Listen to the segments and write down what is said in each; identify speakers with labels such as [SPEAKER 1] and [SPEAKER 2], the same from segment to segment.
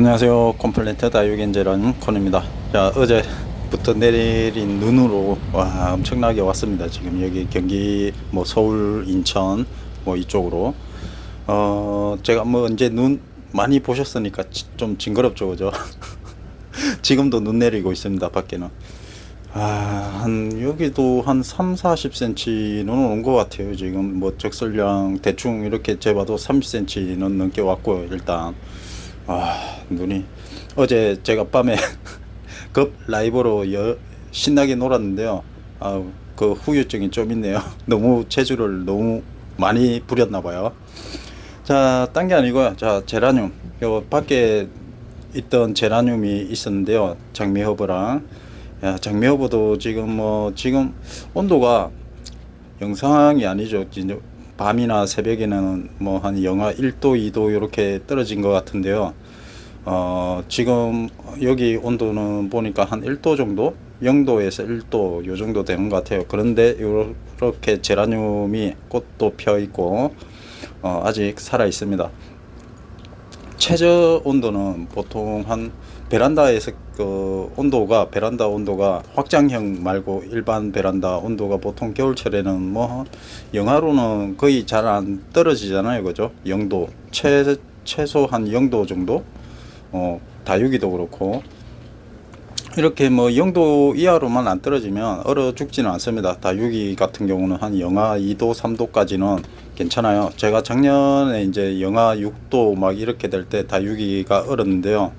[SPEAKER 1] 안녕하세요. 컴플레트 다육엔제라는 코너입니다. 자, 어제부터 내린 눈으로 와 엄청나게 왔습니다. 지금 여기 경기 뭐 서울, 인천 뭐 이쪽으로 어 제가 뭐 언제 눈 많이 보셨으니까 지- 좀 징그럽죠, 그죠? 지금도 눈 내리고 있습니다. 밖에는. 아, 한 여기도 한 3, 40cm는 온 것 같아요. 지금 뭐 적설량 대충 이렇게 재봐도 30cm는 넘게 왔고요. 일단 아 눈이 어제 제가 밤에 급 라이브로 여, 신나게 놀았는데요. 아 그 후유증이 좀 있네요. 너무 체주를 너무 많이 부렸나 봐요. 자, 딴 게 아니고요. 자, 제라늄. 요 밖에 있던 제라늄이 있었는데요. 장미 허브랑. 야, 장미 허브도 지금 뭐, 지금 온도가 영상이 아니죠. 밤이나 새벽에는 뭐 한 영하 1도, 2도 이렇게 떨어진 것 같은데요. 어, 지금 여기 온도는 보니까 한 1도 정도? 0도에서 1도 요 정도 되는 것 같아요. 그런데 이렇게 제라늄이 꽃도 펴 있고 어, 아직 살아 있습니다. 최저 온도는 보통 한 베란다에서 그 온도가 베란다 온도가 확장형 말고 일반 베란다 온도가 보통 겨울철에는 뭐 영하로는 거의 잘 안 떨어지잖아요, 그죠? 0도 최 최소 한 0도 정도 어 다육이도 그렇고 이렇게 뭐 0도 이하로만 안 떨어지면 얼어 죽지는 않습니다. 다육이 같은 경우는 한 영하 2도, 3도까지는 괜찮아요. 제가 작년에 이제 영하 6도 막 이렇게 될 때 다육이가 얼었는데요.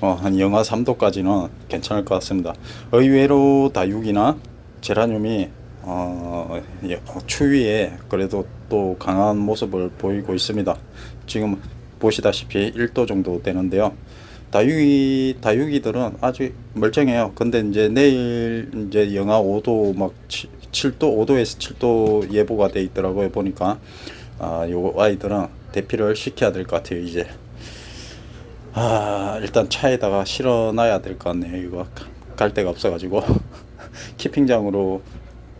[SPEAKER 1] 어, 한 영하 3도까지는 괜찮을 것 같습니다. 의외로 다육이나 제라늄이 어, 예, 추위에 그래도 또 강한 모습을 보이고 있습니다. 지금 보시다시피 1도 정도 되는데요. 다육이 다육이들은 아직 멀쩡해요. 근데 이제 내일 이제 영하 5도 막 7, 도 5도에서 7도 예보가 돼 있더라고요. 보니까 아, 요 아이들은 대피를 시켜야 될 것 같아요. 이제 아, 일단 차에다가 실어놔야 될 것 같네요. 이거 가- 갈 데가 없어가지고 키핑장으로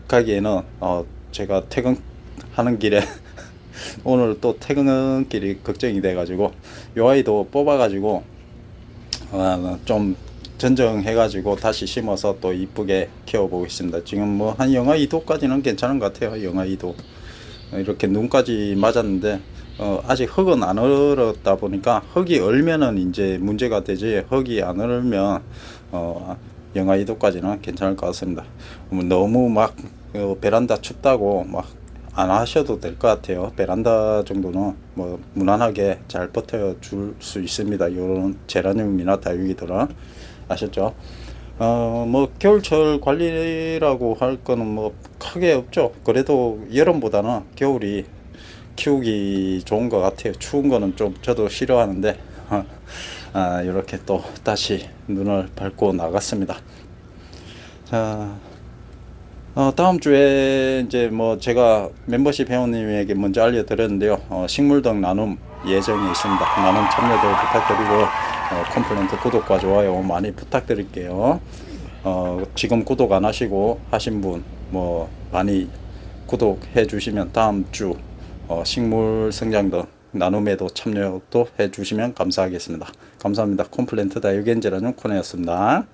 [SPEAKER 1] 가기에는 어, 제가 퇴근하는 길에 오늘 또 퇴근길이 걱정이 돼가지고 요 아이도 뽑아가지고 어, 좀 전정해가지고 다시 심어서 또 이쁘게 키워보겠습니다. 지금 뭐 한 영하 2도까지는 괜찮은 것 같아요. 영하 2도 이렇게 눈까지 맞았는데 어, 아직 흙은 안 얼었다 보니까 흙이 얼면은 이제 문제가 되지 흙이 안 얼면 어, 영하 2도까지는 괜찮을 것 같습니다. 뭐 너무 막 어, 베란다 춥다고 막 안 하셔도 될 것 같아요. 베란다 정도는 뭐 무난하게 잘 버텨 줄 수 있습니다. 요런 제라늄이나 다육이들은 아셨죠? 어, 뭐 겨울철 관리라고 할 거는 뭐 크게 없죠. 그래도 여름보다는 겨울이 키우기 좋은 것 같아요. 추운 거는 좀 저도 싫어하는데 아, 이렇게 또 다시 눈을 밟고 나갔습니다. 자, 어, 다음 주에 이제 뭐 제가 멤버십 회원님에게 먼저 알려드렸는데요. 어, 식물등 나눔 예정에 있습니다. 많은 참여도 부탁드리고 어, 컴플레인트 구독과 좋아요 많이 부탁드릴게요. 어, 지금 구독 안 하시고 하신 분 뭐 많이 구독해 주시면 다음 주 어, 식물 성장등 나눔에도 참여도 해 주시면 감사하겠습니다. 감사합니다. 컴플레인트 다육엔제라는 코너였습니다.